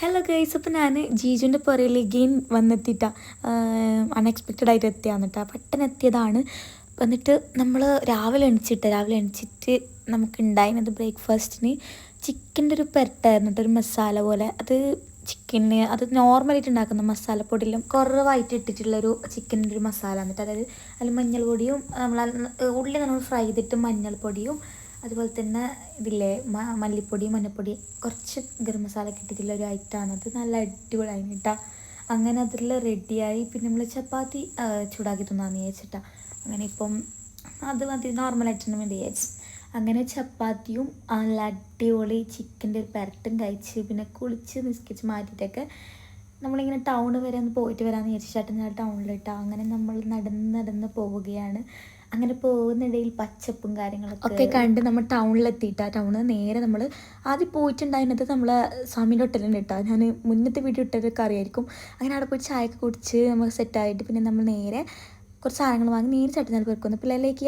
Hello guys അപ്പോൾ ഞാൻ ജീജുന്റെ പുറയിൽ gain വന്നെത്തിയിട്ട unexpected ആയിട്ട് എത്തിയാന്ന് കേട്ടോ പെട്ടെന്ന് എത്തിയതാണ്. എന്നിട്ട് നമ്മൾ രാവിലെ എണിച്ചിട്ട് രാവിലെ എണിച്ചിട്ട് നമുക്ക് ഉണ്ടായിരുന്നത് ബ്രേക്ക്ഫാസ്റ്റിന് ചിക്കന്റെ ഒരു പെരട്ടായിരുന്നു കേട്ടോ ഒരു മസാല പോലെ. അത് ചിക്കന് അത് നോർമലായിട്ട് ഉണ്ടാക്കുന്ന മസാലപ്പൊടിയിലും കുറവായിട്ട് ഇട്ടിട്ടുള്ളൊരു ചിക്കന്റെ ഒരു മസാല എന്നിട്ട് അതായത് അതിൽ മഞ്ഞൾ പൊടിയും നമ്മൾ ഉള്ളി നമ്മൾ ഫ്രൈ ചെയ്തിട്ട് മഞ്ഞൾപ്പൊടിയും അതുപോലെ തന്നെ ഇതില്ലേ മല്ലിപ്പൊടി മഞ്ഞപ്പൊടി കുറച്ച് ഗരം മസാല കിട്ടിയിട്ടുള്ള ഒരു അത് നല്ല അടിപൊളിയായി കേട്ടോ അങ്ങനെ അതിൽ റെഡിയായി പിന്നെ നമ്മൾ ചപ്പാത്തി ചൂടാക്കി തിന്നാന്ന് വിചാരിച്ചിട്ടാ. അങ്ങനെ ഇപ്പം അത് മതി നോർമലായിട്ടാണ് വേണ്ടി വിചാരിച്ചു. അങ്ങനെ ചപ്പാത്തിയും നല്ല അടിപൊളി ചിക്കന്റെ ഒരു പെരട്ടും കഴിച്ച് പിന്നെ കുളിച്ച് നിസ്കരിച്ച് മാറ്റിയിട്ടൊക്കെ നമ്മളിങ്ങനെ ടൗൺ വരെ ഒന്ന് പോയിട്ട് വരാമെന്ന് വിചാരിച്ചു ചേട്ടൻ ഞാൻ ടൗണിലിട്ടാ അങ്ങനെ നമ്മൾ നടന്ന് നടന്ന് പോവുകയാണ്. അങ്ങനെ പോകുന്നിടയിൽ പച്ചപ്പും കാര്യങ്ങളൊക്കെ ഒക്കെ കണ്ട് നമ്മൾ ടൗണിലെത്തിയിട്ടാ ടൗണിൽ നേരെ നമ്മൾ ആദ്യം പോയിട്ടുണ്ടായിരുന്നത് നമ്മൾ സ്വാമിന്റെ ഹോട്ടലിൽ ഇട്ടാ. ഞാൻ മുന്നത്തെ വീഡിയോ ഇട്ടതൊക്കെ അറിയായിരിക്കും അങ്ങനെ അവിടെ പോയി ചായയൊക്കെ കുടിച്ച് നമ്മൾ സെറ്റായിട്ട് പിന്നെ നമ്മൾ നേരെ കുറച്ച് സാധനങ്ങൾ വാങ്ങി നേരെ ചട്ടനാൽ പേർക്കൊന്ന് പിള്ളേരിലേക്ക്